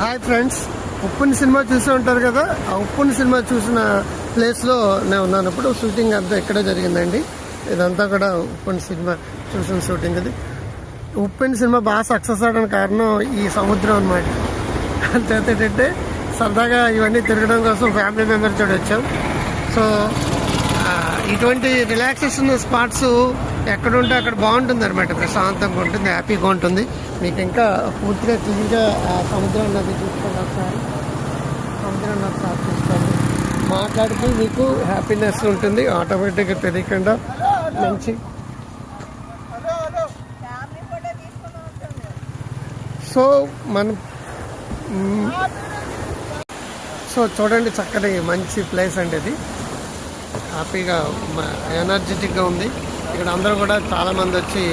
Hi friends ఉప్పుని cinema చూసే ఉంటారు కదా ఆ ఉప్పుని సినిమా చూసిన ప్లేస్లో నేను ఉన్నాను. ఇప్పుడు షూటింగ్ అంతా ఇక్కడే జరిగిందండి. ఇదంతా కూడా ఉప్పుని సినిమా చూసిన షూటింగ్ ఇది ఉప్పుని సినిమా బాగా సక్సెస్ అవడానికి కారణం ఈ సముద్రం అనమాట అంతేత ఏంటంటే సరదాగా ఇవన్నీ తిరగడం కోసం ఫ్యామిలీ మెంబర్స్ తోటి వచ్చాం. సో ఇటువంటి రిలాక్సేషన్ స్పాట్స్ ఎక్కడుంటే అక్కడ బాగుంటుంది అనమాట ప్రశాంతంగా ఉంటుంది హ్యాపీగా ఉంటుంది. మీకు ఇంకా పూర్తిగా క్లీన్గా సముద్రం నది చూసుకోండి ఒకసారి. సముద్రం నది ఒకసారి చూసుకోండి. మాట్లాడితే మీకు హ్యాపీనెస్ ఉంటుంది. ఆటోమేటిక్గా తెలియకుండా మంచి సో మనం సో చూడండి చక్కని మంచి ప్లేస్ అండి ఇది. హ్యాపీగా ఎనర్జెటిక్గా ఉంది. ఇక్కడ అందరూ కూడా చాలామంది వచ్చి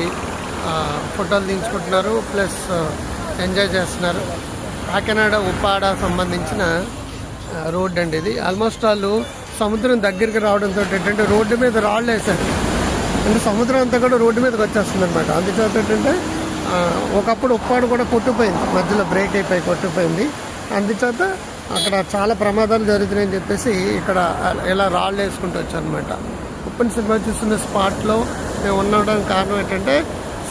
ఫోటోలు తీయించుకుంటున్నారు ప్లస్ ఎంజాయ్ చేస్తున్నారు. కాకినాడ ఉప్పాడ సంబంధించిన రోడ్ అండి ఇది. ఆల్మోస్ట్ వాళ్ళు సముద్రం దగ్గరికి రావడంతో ఏంటంటే రోడ్డు మీద రాళ్ళు వేశారు. అంటే సముద్రం అంతా కూడా రోడ్డు మీదకి వచ్చేస్తుంది అనమాట అందుచేత ఏంటంటే ఒకప్పుడు ఉప్పాడు కూడా కొట్టుపోయింది మధ్యలో బ్రేక్ అయిపోయి కొట్టుపోయింది అందుచేత అక్కడ చాలా ప్రమాదాలు జరుగుతున్నాయని చెప్పేసి ఇక్కడ ఇలా రాళ్ళు వేసుకుంటూ వచ్చానమాట ఉప్పని సినిమా చూస్తున్న స్పాట్లో మేము ఉండడానికి కారణం ఏంటంటే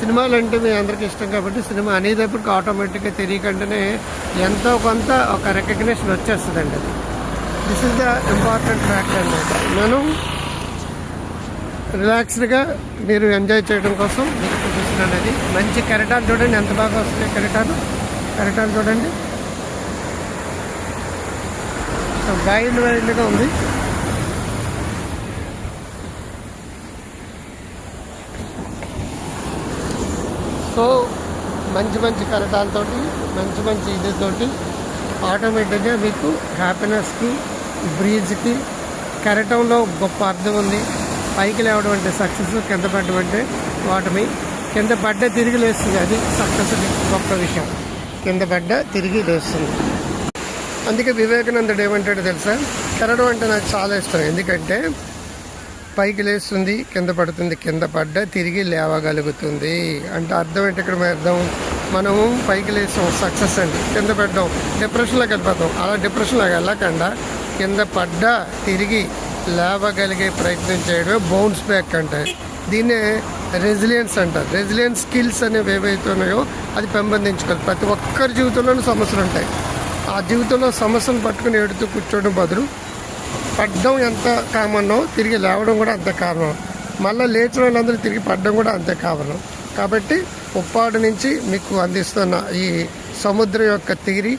సినిమాలు అంటే మీ అందరికీ ఇష్టం కాబట్టి సినిమా అనేటప్పటికి ఆటోమేటిక్గా తెలియకుండానే ఎంతో కొంత ఒక రికగ్నేషన్ వచ్చేస్తుందండి అది. This is the important fact అనమాట మనం రిలాక్స్డ్గా మీరు ఎంజాయ్ చేయడం కోసం మీకు చూపిస్తున్నాను అది. మంచి కెరటాలు చూడండి ఎంత బాగా వస్తున్నాయి కెరటాలు కెరటాలు చూడండి. కొంచెం వైల్డ్ వైల్డ్గా ఉంది. సో మంచి మంచి కెరటాలతోటి మంచి మంచి ఇదితోటి ఆటోమేటిక్గా మీకు హ్యాపీనెస్కి బ్రీజ్కి కెరటంలో గొప్ప అర్థం ఉంది. పైకి లేవడం అంటే సక్సెస్ కింద పడడం అంటే వాటమి కింద పడ్డ తిరిగి లేస్తుంది. అది సక్సెస్ గొప్ప విషయం. కింద పడ్డ తిరిగి లేస్తుంది. అందుకే వివేకానందుడు ఏమంటాడు తెలుసా? కెరడం అంటే నాకు చాలా ఇష్టం. ఎందుకంటే పైకి లేస్తుంది కింద పడుతుంది కింద పడ్డ తిరిగి లేవగలుగుతుంది. అంటే అర్థం ఏంటి ఇక్కడ అర్థం? మనము పైకి లేస్తాం సక్సెస్ అండి. కింద పడ్డాం డిప్రెషన్లోకి వెళ్ళిపోతాం. అలా డిప్రెషన్లోకి వెళ్ళకుండా కింద పడ్డ తిరిగి లేవగలిగే ప్రయత్నం చేయడమే బౌన్స్ బ్యాక్ అంటే. దీన్నే రెసిలియన్స్ అంటారు రెసిలియన్స్ స్కిల్స్ అనేవి ఏవైతే ఉన్నాయో అది పెంపొందించుకోవాలి. ప్రతి ఒక్కరి జీవితంలోనూ సమస్యలు ఉంటాయి. ఆ జీవితంలో సమస్యలు పట్టుకుని ఎడుతూ కూర్చోవడం బదులు పడ్డం ఎంత కామనో తిరిగి లేవడం కూడా అంతే కారణం మళ్ళీ లేచిన వాళ్ళందరూ తిరిగి పడ్డం కూడా అంతే కారణం కాబట్టి ఉప్పాడు నుంచి మీకు అందిస్తున్న ఈ సముద్రం యొక్క తీరి